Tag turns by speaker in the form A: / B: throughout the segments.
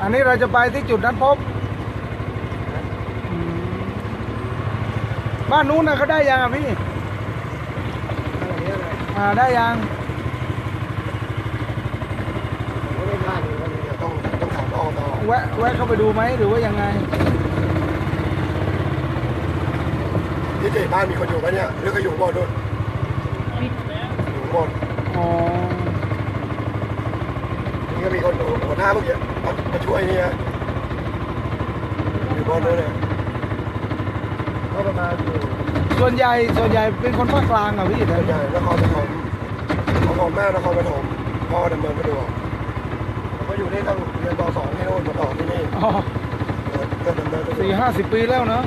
A: อันนี้เราจะไปที่จุดนัดพบอืมบ้านนู้นนะเขาได้ยังอะพี่อ่าได้ยัง
B: ไม่ได้บ้านนี่มันจะต้องต้องถามอบต
A: แวะแวะเข้าไปดูไหมหรือว่ายังไง
B: ที่เจ๊บ้านมีคนอยู่ไหมเนี่ยหรือก็อยู่บนด้วยอยู่บน
A: อ๋อ
B: นี่ก็มีคน หัวหน้าเมื่อกี้มามาช่วยเนี่ยอยู่บนด้วยเนี่ยก็ประมาณอยู่
A: ส่วนใหญ่ส่วนใหญ่เป็นคนภาคกลางอะพี่
B: ส่วนใหญ่นครปฐมนครแม่นครปฐมพ่อดำเนินสะดวกผมก็อยู่นี่ตั้งเรียนป .2 ที่โน่นมาต่อที่นี่
A: อ๋อ
B: เกิดดำเนินสะดว
A: สี่
B: ก
A: ห้าสิบปีแล้วเนอะ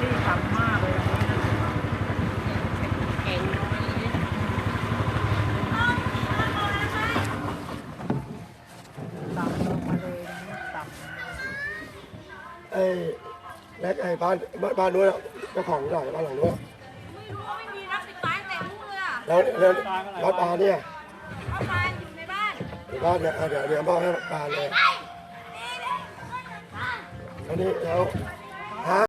C: ที่ทำมากเลยอันนี้นะเก่งต่ำลงมาเลยนะต่ำ
B: ไอ้แล็กไอ้บ้านบ้านบ้านนู้นอะเจ้าของหน่อยบ้านหลังนู้นอะ
D: ไม่รู้ว่าไม่มีรับติดไม้แต่มุ้งเลยอะ
B: แล้วแล้ววัดปลาเนี่ย
D: เขาทานอยู่ในบ้าน
B: บ้านเนี่ยอะเดี๋ยวเดี๋ยวบอกให้ปลาเลยอันนี้แล้วฮะ